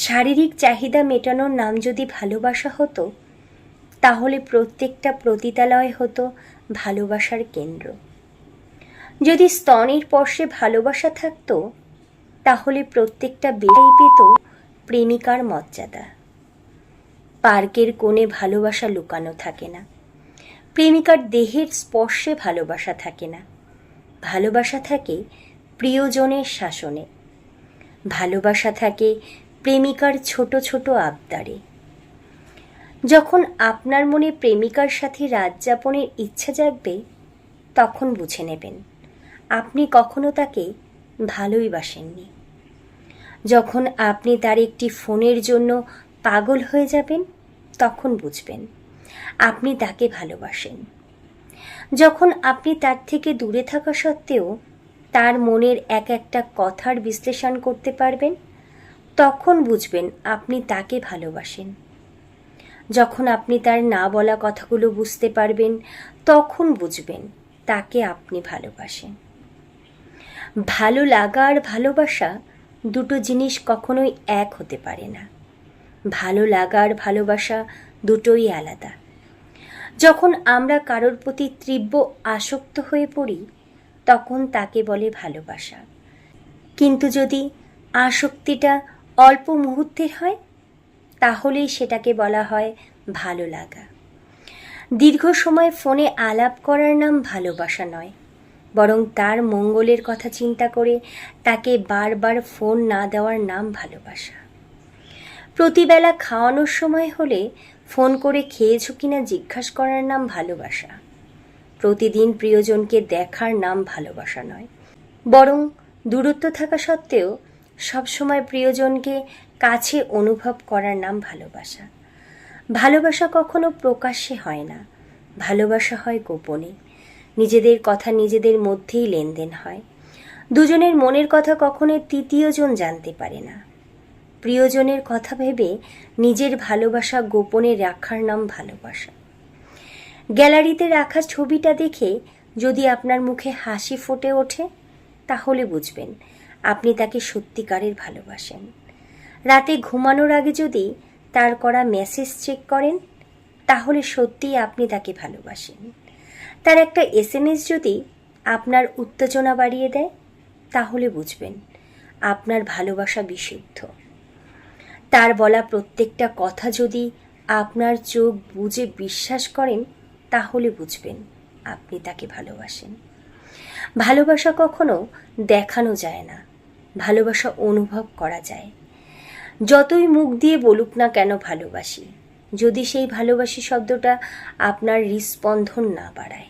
শারীরিক চাহিদা মেটানোর নাম যদি ভালোবাসা হতো, তাহলে প্রত্যেকটা প্রতিতালয় হতো ভালোবাসার কেন্দ্র। যদি স্তনের পর্শে ভালোবাসা থাকতো, তাহলে প্রত্যেকটা বেড়াই পেত প্রেমিকার মর্যাদা। পার্কের কোণে ভালোবাসা লুকানো থাকে না। প্রেমিকার দেহের স্পর্শে ভালোবাসা থাকে না। ভালোবাসা থাকে প্রিয়জনের শাসনে। ভালোবাসা থাকে প্রেমিকার ছোট ছোট আবদারে। যখন আপনার মনে প্রেমিকার সাথে রাত যাপনের ইচ্ছা জাগবে, তখন বুঝে নেবেন, আপনি কখনো তাকে ভালোই বাসেননি। যখন আপনি তার একটি ফোনের জন্য পাগল হয়ে যাবেন, তখন বুঝবেন, আপনি তাকে ভালোবাসেন। যখন আপনি তার থেকে দূরে থাকা সত্ত্বেও, তার মনের এক একটা কথার বিশ্লেষণ করতে পারবেন তখন বুঝবেন আপনি তাকে ভালোবাসেন। যখন আপনি তার না বলা কথাগুলো বুঝতে পারবেন, তখন বুঝবেন তাকে আপনি ভালোবাসেন। ভালো লাগা আর ভালোবাসা দুটো জিনিস কখনোই এক হতে পারে না। ভালো লাগা আর ভালোবাসা দুটোই আলাদা। যখন আমরা কারোর প্রতি তীব্র আসক্ত হয়ে পড়ি, তখন তাকে বলে ভালোবাসা। কিন্তু যদি আসক্তিটা অল্প মুহূর্তের হয়, তাহলেই সেটাকে বলা হয় ভালো লাগা। দীর্ঘ সময় ফোনে আলাপ করার নাম ভালোবাসা নয়, বরং তার মঙ্গলের কথা চিন্তা করে তাকে বারবার ফোন না দেওয়ার নাম ভালোবাসা। প্রতিবেলা খাওয়ানোর সময় হলে ফোন করে খেয়েছো কিনা জিজ্ঞাসা করার নাম ভালোবাসা। প্রতিদিন প্রিয়জনকে দেখার নাম ভালোবাসা নয়, বরং দূরত্ব থাকা সত্ত্বেও সবসময় প্রিয়জনকে কাছে অনুভব করার নাম ভালোবাসা। ভালোবাসা কখনো প্রকাশ্যে হয় না। ভালোবাসা হয় গোপনে। নিজেদের কথা নিজেদের মধ্যেই লেনদেন হয়। দুজনের মনের কথা কখনো তৃতীয়জন জানতে পারে না। প্রিয়জনের কথা ভেবে নিজের ভালোবাসা গোপনে রাখার নাম ভালোবাসা। গ্যালারিতে রাখা ছবিটা দেখে যদি আপনার মুখে হাসি ফুটে ওঠে, তাহলে বুঝবেন আপনি তাকে সত্যিকারের ভালোবাসেন। রাতে ঘুমানোর আগে যদি তার করা মেসেজ চেক করেন, তাহলে সত্যিই আপনি তাকে ভালোবাসেন। তার একটা এসএমএস যদি আপনার উত্তেজনা বাড়িয়ে দেয়, তাহলে বুঝবেন আপনার ভালোবাসা বিশুদ্ধ। তার বলা প্রত্যেকটা কথা যদি আপনার চোখ বুঝে বিশ্বাস করেন, তাহলে বুঝবেন আপনি তাকে ভালোবাসেন। ভালোবাসা কখনো দেখানো যায় না। ভালোবাসা অনুভব করা যায়। যতই মুখ দিয়ে বলুক না কেন ভালোবাসি, যদি সেই ভালোবাসি শব্দটা আপনার হৃস্পন্দন না বাড়ায়।